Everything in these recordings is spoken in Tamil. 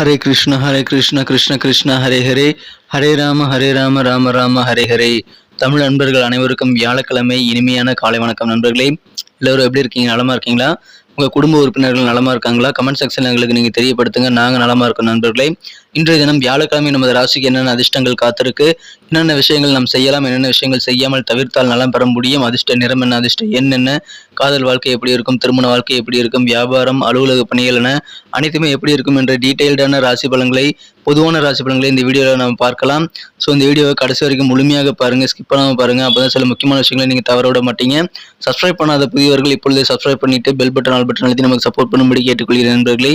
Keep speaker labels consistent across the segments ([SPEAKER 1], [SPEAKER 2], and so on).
[SPEAKER 1] ஹரே கிருஷ்ண ஹரே கிருஷ்ண கிருஷ்ண கிருஷ்ண ஹரே ஹரே. ஹரே ராம ஹரே ராம ராம ராம ஹரே ஹரே. தமிழ் நண்பர்கள் அனைவருக்கும் வியாழக்கிழமை இனிமையான காலை வணக்கம் நண்பர்களே. எல்லோரும் எப்படி இருக்கீங்க? நலமா இருக்கீங்களா? உங்கள் குடும்ப உறுப்பினர்கள் நலமாக இருக்காங்களா? கமெண்ட் செக்ஷன் எங்களுக்கு நீங்கள் தெரியப்படுத்துங்க. நாங்கள் நலமாக இருக்கோம் நண்பர்களே. இன்றைய தினம் வியாழக்கிழமை நமது ராசிக்கு என்னென்ன அதிர்ஷ்டங்கள் காத்திருக்கு? என்னென்ன விஷயங்கள் நாம் செய்யலாம்? என்னென்ன விஷயங்கள் செய்யாமல் தவிர்த்தால் நலம் பெற முடியும்? அதிர்ஷ்ட நிறம் என்ன? அதிர்ஷ்ட எண் என்ன? காதல் வாழ்க்கை எப்படி இருக்கும் திருமண வாழ்க்கை எப்படி இருக்கும் வியாபாரம் அலுவலக பணிகள் என அனைத்துமே எப்படி இருக்கும் என்ற டீட்டெயில்டான ராசி பலன்களை பொதுவான ராசி பலன்களை இந்த வீடியோவில் நம்ம பார்க்கலாம். ஸோ இந்த வீடியோவை கடைசி வரைக்கும் முழுமையாக பாருங்கள் ஸ்கிப் பண்ணாமல் பாருங்கள் அப்போ தான் சில முக்கியமான விஷயங்களை நீங்கள் தவற விட மாட்டீங்க. சப்ஸ்கிரைப் பண்ணாத புதியவர்கள் இப்பொழுது சப்ஸ்கிரைப் பண்ணிட்டு பெல் பட்டன் ஆல் பட்டன் அழுத்தி நமக்கு சப்போர்ட் பண்ணும்படி கேட்டுக்கொள்கிறேன் நண்பர்களே.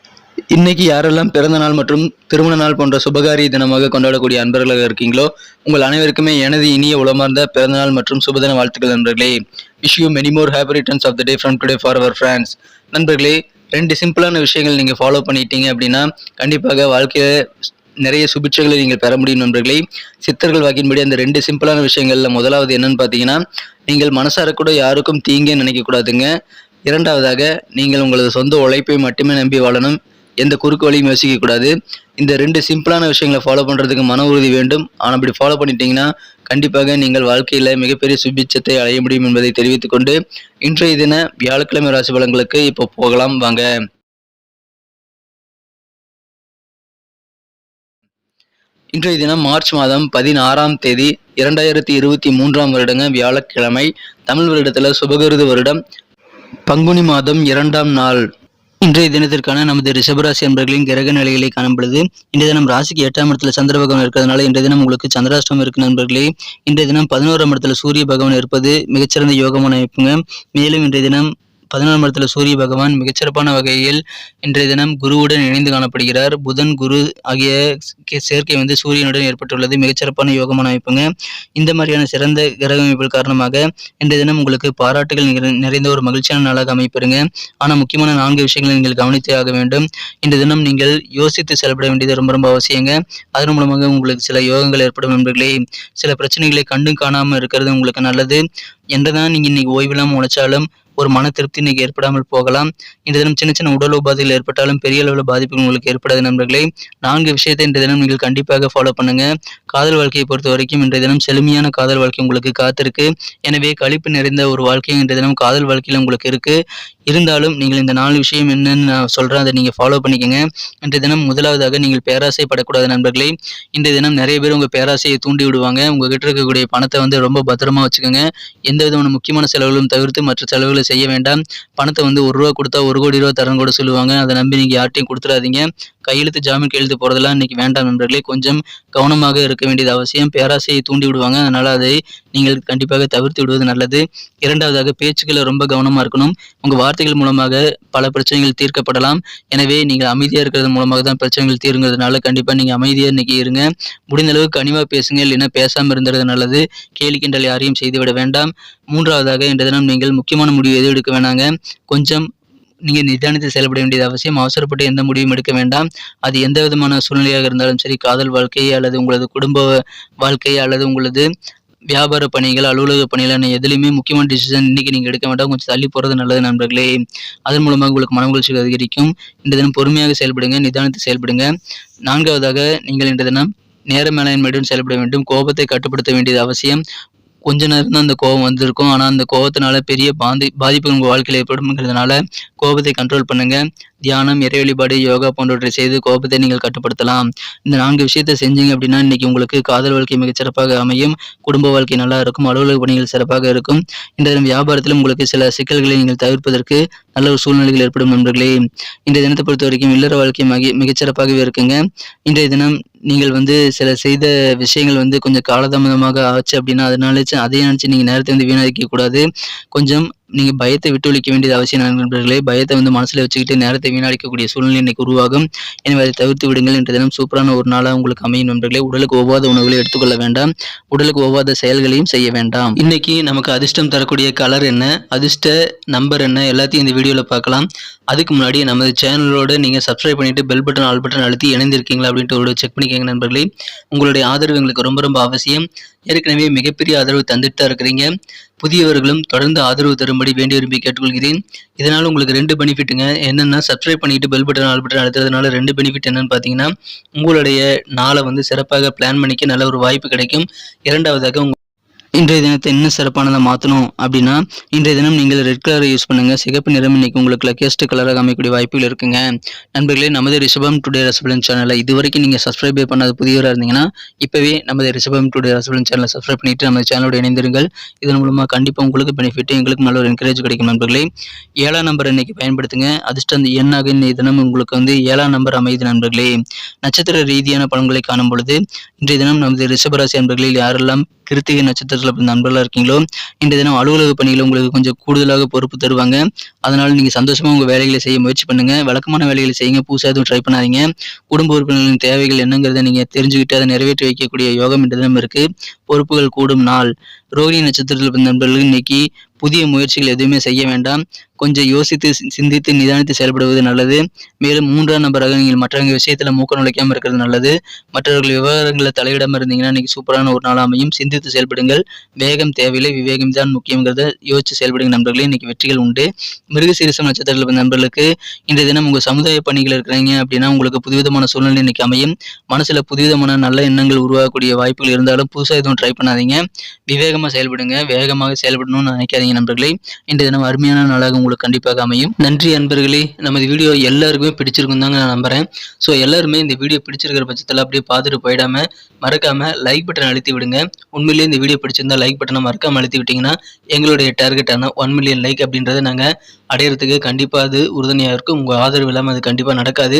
[SPEAKER 1] இன்னைக்கு யாரெல்லாம் பிறந்த நாள் மற்றும் திருமண நாள் போன்ற சுபகாரிய தினமாக கொண்டாடக்கூடிய அன்பர்களாக இருக்கீங்களோ உங்கள் அனைவருக்குமே எனது இனிய உளமார்ந்த பிறந்த நாள் மற்றும் சுபதின வாழ்த்துக்கள் நண்பர்களே. Wish you many more happy returns of the day from today for our friends நண்பர்களே ரெண்டு சிம்பிளான விஷயங்கள் நீங்கள் ஃபாலோ பண்ணிட்டீங்க அப்படின்னா கண்டிப்பாக வாழ்க்கையில் நிறைய சுபிட்சைகளை நீங்கள் பெற முடியும் நண்பர்களே. சித்தர்கள் வாக்கின்படி அந்த ரெண்டு சிம்பிளான விஷயங்கள்ல முதலாவது என்னன்னு பார்த்தீங்கன்னா நீங்கள் மனசார கூட யாருக்கும் தீங்கே நினைக்கக்கூடாதுங்க இரண்டாவதாக நீங்கள் உங்களது சொந்த உழைப்பை மட்டுமே நம்பி வாழணும். எந்த குறுக்கு வழியும் யோசிக்கக்கூடாது இந்த ரெண்டு சிம்பிளான விஷயங்களை ஃபாலோ பண்றதுக்கு மன உறுதி வேண்டும். ஆனால் அப்படி ஃபாலோ பண்ணிட்டீங்கன்னா கண்டிப்பாக நீங்கள் வாழ்க்கையில மிகப்பெரிய சுபிச்சத்தை அடைய முடியும் என்பதை தெரிவித்துக் கொண்டு இன்றைய தின வியாழக்கிழமை ராசி பலன்களுக்கு இப்போ போகலாம். வாங்க. இன்றைய தினம் மார்ச் மாதம் பதினாறாம் தேதி இரண்டாயிரத்தி இருபத்தி மூன்றாம் வருடங்க வியாழக்கிழமை தமிழ் வருடத்துல சுபகிருது வருடம். பங்குனி மாதம் இரண்டாம் நாள். இன்றைய தினத்திற்கான நமது ரிஷபராசி அன்பர்களின் கிரக நிலைகளை காணும் பொழுது இன்றைய தினம் ராசிக்கு எட்டாம் இடத்துல சந்திர பகவான் இருக்கிறதுனால இன்றைய தினம் உங்களுக்கு சந்திராஷ்டம் இருக்கு நண்பர்களே. இன்றைய தினம் பதினோராம் இடத்துல சூரிய பகவான் இருப்பது மிகச்சிறந்த யோகமான அமைப்புங்க. மேலும் இன்றைய தினம் பதினொன்றாம் இடத்துல சூரிய பகவான் மிகச்சிறப்பான வகையில் இன்றைய தினம் குருவுடன் இணைந்து காணப்படுகிறார். புதன் குரு ஆகிய சேர்க்கை வந்து சூரியனுடன் ஏற்பட்டுள்ளது. மிகச்சிறப்பான யோகமான அமைப்புங்க. இந்த மாதிரியான சிறந்த கிரக அமைப்புகள் காரணமாக இன்றைய தினம் உங்களுக்கு பாராட்டுகள் நிறைந்த ஒரு மகிழ்ச்சியான நாளாக அமைப்பிருங்க ஆனால் முக்கியமான நான்கு விஷயங்களை நீங்கள் கவனித்தே ஆக வேண்டும். இன்றைய தினம் நீங்கள் யோசித்து செயல்பட வேண்டியது ரொம்ப ரொம்ப அவசியங்க. அதன் மூலமாக உங்களுக்கு சில யோகங்கள் ஏற்படும் நண்பர்களே. சில பிரச்சனைகளை கண்டும் காணாமல் இருக்கிறது உங்களுக்கு நல்லது. என்றதான் நீங்கள் இன்னைக்கு ஓய்வில்லாமல் உழைச்சாலும் ஒரு மன திருப்தி இன்னைக்கு ஏற்படாமல் போகலாம். இந்த தினம் சின்ன சின்ன உடல் உபாதைகள் ஏற்பட்டாலும் பெரிய அளவில் பாதிப்புகள் உங்களுக்கு ஏற்படாது நண்பர்களே. நான்கு விஷயத்தை இன்றைய தினம் நீங்கள் கண்டிப்பாக ஃபாலோ பண்ணுங்க. காதல் வாழ்க்கையை பொறுத்த வரைக்கும் இன்றைய தினம் செழுமையான காதல் வாழ்க்கை உங்களுக்கு காத்திருக்கு. எனவே கழிப்பு நிறைந்த ஒரு வாழ்க்கையும் இன்றைய தினம் காதல் வாழ்க்கையில் உங்களுக்கு இருக்கு. இருந்தாலும் நீங்கள் இந்த நாலு விஷயம் என்னன்னு நான் சொல்கிறேன் அதை நீங்கள் ஃபாலோ பண்ணிக்கோங்க. இன்றைய தினம் முதலாவதாக நீங்கள் பேராசைப்படக்கூடாது நண்பர்களே. இன்றைய தினம் நிறைய பேர் உங்கள் பேராசையை தூண்டி விடுவாங்க. உங்ககிட்ட இருக்கக்கூடிய பணத்தை வந்து ரொம்ப பத்திரமா வச்சுக்கோங்க. எந்த விதமான முக்கியமான செலவுகளும் தவிர்த்து மற்ற செலவுகளை செய்ய வேண்டாம். பணத்தை வந்து ஒரு ரூபா கொடுத்தா ஒரு கோடி ரூபா தரன்னு கூட சொல்லுவாங்க. அதை நம்பி நீங்கள் யார்ட்டையும் கொடுத்துடாதீங்க. கையெழுத்து ஜாமீன் கையெழுத்து போறதெல்லாம் இன்றைக்கி வேண்டாம் நண்பர்களே. கொஞ்சம் கவனமாக இருக்க வேண்டியது அவசியம். பேராசையை தூண்டி விடுவாங்க. அதனால் அதை நீங்கள் கண்டிப்பாக தவிர்த்து விடுவது நல்லது. இரண்டாவதாக பேச்சுக்களை ரொம்ப கவனமாக இருக்கணும். உங்கள் வார்த்தைகள் மூலமாக பல பிரச்சனைகள் தீர்க்கப்படலாம். எனவே நீங்கள் அமைதியாக இருக்கிறது மூலமாக தான் பிரச்சனைகள் தீருங்கிறதுனால கண்டிப்பாக நீங்கள் அமைதியாக இன்னைக்கு இருங்க. முடிந்த அளவுக்கு கனிவாக பேசுங்க இல்லைன்னா பேசாமல் இருந்தது நல்லது. கேலி கிண்டல் யாரையும் செய்துவிட வேண்டாம். மூன்றாவதாக இன்றைய தினம் நீங்கள் முக்கியமான முடிவு எதுவும் எடுக்க வேணாங்க. கொஞ்சம் நீங்கள் நிதானித்து செயல்பட வேண்டியது அவசியம். அவசரப்பட்டு எந்த முடிவும் எடுக்க வேண்டாம். அது எந்த விதமான சூழ்நிலையாக இருந்தாலும் சரி காதல் வாழ்க்கை அல்லது உங்களது குடும்ப வாழ்க்கை அல்லது உங்களது வியாபார பணிகள் அலுவலக பணிகள் எதுலையுமே முக்கியமான டிசிஷன் இன்னைக்கு நீங்கள் எடுக்க வேண்டாம். கொஞ்சம் தள்ளி போகிறது நல்லது நண்பர்களே. அதன் மூலமாக உங்களுக்கு மன அதிகரிக்கும். இன்று தினம் பொறுமையாக செயல்படுங்க நிதானத்தை செயல்படுங்க. நான்காவதாக நீங்கள் இந்த தினம் நேர மேலாண்மையுடன் செயல்பட வேண்டும். கோபத்தை கட்டுப்படுத்த வேண்டியது அவசியம். கொஞ்ச நேரம் தான் அந்த கோவம் வந்திருக்கும். ஆனால் அந்த கோவத்தினால பெரிய பாந்தி பாதிப்பு உங்கள் வாழ்க்கையில் ஏற்படும்ங்கிறதுனால கோபத்தை கண்ட்ரோல் பண்ணுங்க. தியானம் இறை வழிபாடு யோகா போன்றவற்றை செய்து கோபத்தை நீங்கள் கட்டுப்படுத்தலாம். இந்த நான்கு விஷயத்தை செஞ்சீங்க அப்படின்னா இன்னைக்கு உங்களுக்கு காதல் வாழ்க்கை மிகச்சிறப்பாக அமையும். குடும்ப வாழ்க்கை நல்லா இருக்கும். அலுவலக பணிகள் சிறப்பாக இருக்கும். இந்த தினம் வியாபாரத்திலும் உங்களுக்கு சில சிக்கல்களை நீங்கள் தவிர்ப்பதற்கு நல்ல ஒரு சூழ்நிலைகள் ஏற்படும் நண்பர்களே. இன்றைய தினத்தை பொறுத்த வரைக்கும் இல்லற வாழ்க்கை மிக மிகச்சிறப்பாகவே இருக்குங்க. இன்றைய தினம் நீங்கள் வந்து சில செய்த விஷயங்கள் வந்து கொஞ்சம் காலதாமதமாக ஆச்சு அப்படின்னா அதனால அதையும் நினச்சி நீங்கள் நேரத்தை வந்து வீணடிக்க கூடாது. கொஞ்சம் நீங்கள் பயத்தை விட்டு ஒழிக்க வேண்டியது அவசியம் நண்பர்களே. பயத்தை வந்து மனசில் வச்சுக்கிட்டு நேரத்தை வீணடிக்கக்கூடிய சூழ்நிலை இன்னைக்கு உருவாகும். எனவே அதை தவிர்த்து விடுங்கள் என்ற தினம் சூப்பரான ஒரு நாளாக உங்களுக்கு அமையும் நண்பர்களே. உடலுக்கு ஒவ்வாத உணவுகளை எடுத்துக்கொள்ள வேண்டாம். உடலுக்கு ஒவ்வாத செயல்களையும் செய்ய வேண்டாம். இன்னைக்கு நமக்கு அதிர்ஷ்டம் தரக்கூடிய கலர் என்ன? அதிர்ஷ்ட நம்பர் என்ன? எல்லாத்தையும் இந்த வீடியோவில் பார்க்கலாம். அதுக்கு முன்னாடி நமது சேனலோட நீங்கள் சப்ஸ்கிரைப் பண்ணிட்டு பெல் பட்டன் ஆல் பட்டன் அழுத்தி இணைந்திருக்கீங்களா அப்படின்ட்டு ஒரு செக் பண்ணிக்கோங்க நண்பர்களே. உங்களுடைய ஆதரவு எங்களுக்கு ரொம்ப ரொம்ப அவசியம். ஏற்கனவே மிகப்பெரிய ஆதரவு தந்துட்டு தான் இருக்கிறீங்க. புதியவர்களும் தொடர்ந்து ஆதரவு தரும்படி வேண்டி விரும்பி கேட்டுக்கொள்கிறேன். இதனால் உங்களுக்கு ரெண்டு பெனிஃபிட்டுங்க. என்னென்னா சப்ஸ்கிரைப் பண்ணிட்டு பெல் பட்டன் ஆல் பட்டன் அழுத்துறதுனால ரெண்டு பெனிஃபிட் என்னன்னு பார்த்தீங்கன்னா உங்களுடைய நாளை வந்து சிறப்பாக பிளான் பண்ணிக்க நல்ல ஒரு வாய்ப்பு கிடைக்கும். இரண்டாவதாக உங்கள் இன்றைய தினத்தை இன்னும் சிறப்பானதாக மாற்றணும் அப்படின்னா இன்றைய தினம் நீங்கள் ரெட் கலரை யூஸ் பண்ணுங்க. சிகப்பு நிறம் இன்னைக்கு உங்களுக்கு லக்கியஸ்ட் கலராக அமைக்கக்கூடிய வாய்ப்புகள் இருக்குங்க. நண்பர்களே நமது ரிஷபம் டுடே ரசபலன் சேனலை இது வரைக்கும் நீங்கள் சப்ஸ்கிரைபே பண்ணாத புதியவராக இருந்தீங்கன்னா இப்போவே நமது ரிஷபம் டுடே ரசபலன் சேனலை சப்ஸ்கிரைப் பண்ணிட்டு நம்ம சேனலோட இணைந்திருங்கள். இதன் மூலமாக கண்டிப்பாக உங்களுக்கு பெனிஃபிட் எங்களுக்கு நல்ல ஒரு என்கரேஜ் கிடைக்கும் நண்பர்களே. ஏழாம் நம்பர் இன்னைக்கு பயன்படுத்துங்க. அதிர்ஷ்டம் அந்த எண்ணாக இன்னைய தினம் உங்களுக்கு வந்து ஏழாம் நம்பர் அமையுது நண்பர்களே. நட்சத்திர ரீதியான பலன்களை காணும் பொழுது இன்றைய தினம் நமது ரிஷபராசி நண்பர்களில் யாரெல்லாம் கிருத்திகை நட்சத்திர நண்பர்கள் நண்பர்களாக இருக்கீங்களோ இன்றைய தினம் அலுவலக பணிகளை உங்களுக்கு கொஞ்சம் கூடுதலாக பொறுப்பு தருவாங்க. அதனால நீங்கள் சந்தோஷமாக உங்கள் வேலைகளை செய்ய முயற்சி பண்ணுங்க. வழக்கமான வேலைகளை செய்யுங்க. புதுசாக எதுவும் ட்ரை பண்ணாதீங்க. குடும்ப உறுப்பினர்களின் தேவைகள் என்னங்கிறத நீங்கள் தெரிஞ்சுக்கிட்டு அதை நிறைவேற்றி வைக்கக்கூடிய யோகம் இன்றைய தினம் இருக்கு. பொறுப்புகள் கூடும் நாள். ரோகிணி நட்சத்திரத்தில் பிறந்த நண்பர்கள் இன்னைக்கு புதிய முயற்சிகள் எதுவுமே செய்ய வேண்டாம். கொஞ்சம் யோசித்து சிந்தித்து நிதானித்து செயல்படுவது நல்லது. மேலும் மூன்றாம் நபராக நீங்கள் மற்றவங்க விஷயத்தில் மூக்க நுழைக்காம இருக்கிறது நல்லது. மற்றவர்கள் விவகாரங்களில் தலையிடாம இருந்தீங்கன்னா இன்னைக்கு சூப்பரான ஒரு நாள் அமையும். சிந்தித்து செயல்படுங்கள். வேகம் தேவையில்லை. விவேகம் தான் முக்கியங்கிறத யோசித்து செயல்படுங்க நண்பர்களே. இன்னைக்கு வெற்றிகள் உண்டு. மிருகசீரிசம் நட்சத்திரத்தில் பிறந்த நண்பர்களுக்கு இன்றைய தினம் உங்கள் சமுதாய பணிகள் இருக்கிறீங்க அப்படின்னா உங்களுக்கு புதுவிதமான சூழ்நிலை இன்னைக்கு அமையும். மனசில் புதுவிதமான நல்ல எண்ணங்கள் உருவாகக்கூடிய வாய்ப்புகள் இருந்தாலும் புதுசா எதுவும் ட்ரை பண்ணாதீங்க. விவேகமாக செயல்படுங்க. வேகமாக செயல்படணும்னு நினைக்காதீங்க நண்பர்களே. இன்றைய தினம் அருமையான நாளாக உங்களுக்கு கண்டிப்பாக அமையும். நன்றி நண்பர்களே. நமது வீடியோ எல்லாருக்குமே பிடிச்சிருக்கும் தாங்க நான் நம்புறேன். ஸோ எல்லாருமே இந்த வீடியோ பிடிச்சிருக்கிற பட்சத்தில் அப்படியே பார்த்துட்டு போயிடாமல் மறக்காமல் லைக் பட்டன் அழுத்தி விடுங்க. உண்மையிலேயே இந்த வீடியோ பிடிச்சிருந்தா லைக் பட்டனை மறக்காமல் அழுத்தி விட்டிங்கன்னா எங்களுடைய டார்கெட்டான ஒன் மில்லியன் லைக் அப்படின்றத நாங்கள் அடையிறதுக்கு கண்டிப்பாக அது உறுதுணையாக இருக்கும். உங்கள் ஆதரவு இல்லாமல் அது கண்டிப்பாக நடக்காது.